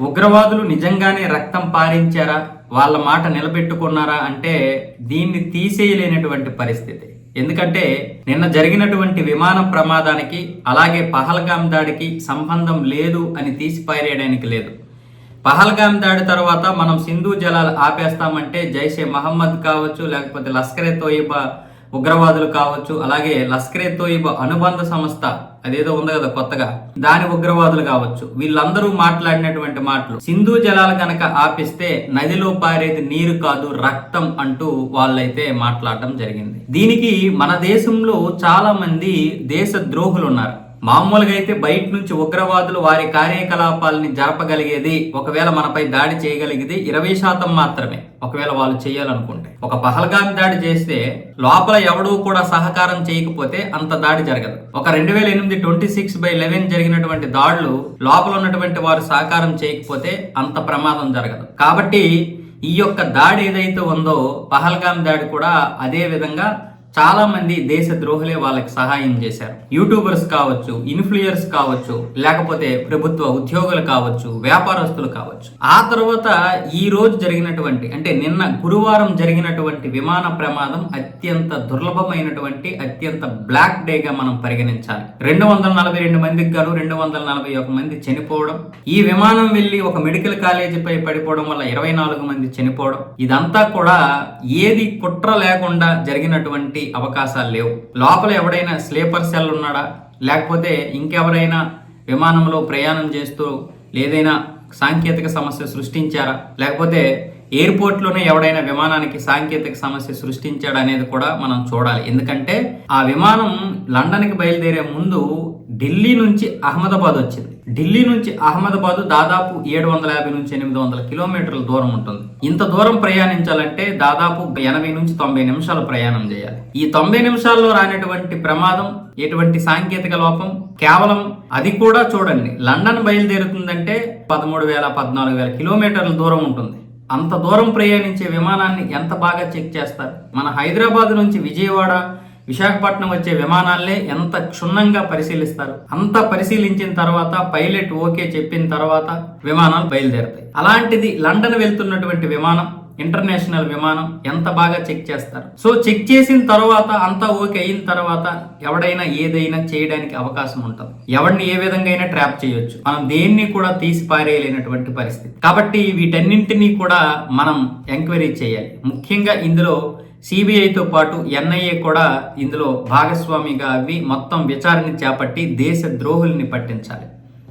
ఉగ్రవాదులు నిజంగానే రక్తం పారించారా? వాళ్ళ మాట నిలబెట్టుకున్నారా? అంటే దీన్ని తీసేయలేనటువంటి పరిస్థితి. ఎందుకంటే నిన్న జరిగినటువంటి విమాన ప్రమాదానికి అలాగే పహల్గాం దాడికి సంబంధం లేదు అని తీసిపారేయడానికి లేదు. పహల్గాం దాడి తర్వాత మనం సింధు జలాలు ఆపేస్తామంటే జైషే మహమ్మద్ కావచ్చు లేకపోతే లస్కరే తోయిబా ఉగ్రవాదులు కావచ్చు అలాగే లస్కరే తోయిబా అనుబంధ సంస్థ అదేదో ఉంది కదా కొత్తగా దాని ఉగ్రవాదులు కావచ్చు వీళ్ళందరూ మాట్లాడినటువంటి మాటలు. సింధు జలాలు కనుక ఆపిస్తే నదిలో పారేది నీరు కాదు రక్తం అంటూ వాళ్ళైతే మాట్లాడటం జరిగింది. దీనికి మన దేశంలో చాలా మంది దేశ ద్రోహులు ఉన్నారు మామూలుగా అయితే బయట నుంచి ఉగ్రవాదులు వారి కార్యకలాపాలని జరపగలిగేది ఒకవేళ మనపై దాడి చేయగలిగేది ఇరవై శాతం మాత్రమే ఒకవేళ వాళ్ళు చేయాలనుకుంటే. ఒక పహల్గామి దాడి చేస్తే లోపల ఎవడూ కూడా సహకారం చేయకపోతే అంత దాడి జరగదు. ఒక రెండు వేల ఎనిమిది ట్వంటీ సిక్స్ బై లెవెన్ జరిగినటువంటి దాడులు లోపల ఉన్నటువంటి వారు సహకారం చేయకపోతే అంత ప్రమాదం జరగదు. కాబట్టి ఈ యొక్క దాడి ఏదైతే ఉందో పహల్గాం దాడి కూడా అదే విధంగా చాలా మంది దేశ ద్రోహులే వాళ్ళకి సహాయం చేశారు. యూట్యూబర్స్ కావచ్చు ఇన్ఫ్లుయర్స్ కావచ్చు లేకపోతే ప్రభుత్వ ఉద్యోగులు కావచ్చు వ్యాపారస్తులు కావచ్చు. ఆ తర్వాత ఈ రోజు జరిగినటువంటి అంటే నిన్న గురువారం జరిగినటువంటి విమాన ప్రమాదం అత్యంత దుర్లభమైనటువంటి అత్యంత బ్లాక్ డేగా మనం పరిగణించాలి. రెండు వందల నలభై రెండు మందికి గాను రెండు వందల నలభై ఒక మంది చనిపోవడం ఈ విమానం వెళ్ళి ఒక మెడికల్ కాలేజీపై పడిపోవడం వల్ల ఇరవై నాలుగు మంది చనిపోవడం ఇదంతా కూడా ఏది కుట్ర లేకుండా జరిగినటువంటి అవకాశాలు లేవు. లోపల ఎవడైనా స్లీపర్ సెల్ ఉన్నాడా? లేకపోతే ఇంకెవరైనా విమానంలో ప్రయాణం చేస్తూ ఏదైనా సాంకేతిక సమస్య సృష్టించారా? లేకపోతే ఎయిర్పోర్ట్లోనే ఎవడైనా విమానానికి సాంకేతిక సమస్య సృష్టించాడా అనేది కూడా మనం చూడాలి. ఎందుకంటే ఆ విమానం లండన్కి బయలుదేరే ముందు ఢిల్లీ నుంచి అహ్మదాబాద్ వచ్చింది. ఢిల్లీ నుంచి అహ్మదాబాద్ దాదాపు ఏడు వందల యాభై నుంచి ఎనిమిది వందల కిలోమీటర్ల దూరం ఉంటుంది. ఇంత దూరం ప్రయాణించాలంటే దాదాపు ఎనభై నుంచి తొంభై నిమిషాలు ప్రయాణం చేయాలి. ఈ తొంభై నిమిషాల్లో రానటువంటి ప్రమాదం ఎటువంటి సాంకేతిక లోపం కేవలం అది కూడా చూడండి. లండన్ బయలుదేరుతుందంటే పదమూడు వేల పద్నాలుగు వేల కిలోమీటర్ల దూరం ఉంటుంది. అంత దూరం ప్రయాణించే విమానాన్ని ఎంత బాగా చెక్ చేస్తారు? మన హైదరాబాద్ నుంచి విజయవాడ విశాఖపట్నం వచ్చే విమానాలే ఎంత క్షుణ్ణంగా పరిశీలిస్తారు? అంత పరిశీలించిన తర్వాత పైలట్ ఓకే చెప్పిన తర్వాత విమానాలు బయలుదేరుతాయి. అలాంటిది లండన్ వెళ్తున్నటువంటి విమానం ఇంటర్నేషనల్ విమానం ఎంత బాగా చెక్ చేస్తారు? సో చెక్ చేసిన తర్వాత అంతా ఓకే అయిన తర్వాత ఎవడైనా ఏదైనా చేయడానికి అవకాశం ఉంటుంది. ఎవరిని ఏ విధంగా అయినా ట్రాప్ చేయొచ్చు. మనం దేన్ని కూడా తీసి పారేయలేనటువంటి పరిస్థితి. కాబట్టి వీటన్నింటినీ కూడా మనం ఎంక్వైరీ చేయాలి. ముఖ్యంగా ఇందులో సిబిఐతో పాటు ఎన్ఐఏ కూడా ఇందులో భాగస్వామిగా అవి మొత్తం విచారణ చేపట్టి దేశ ద్రోహుల్ని పట్టించాలి.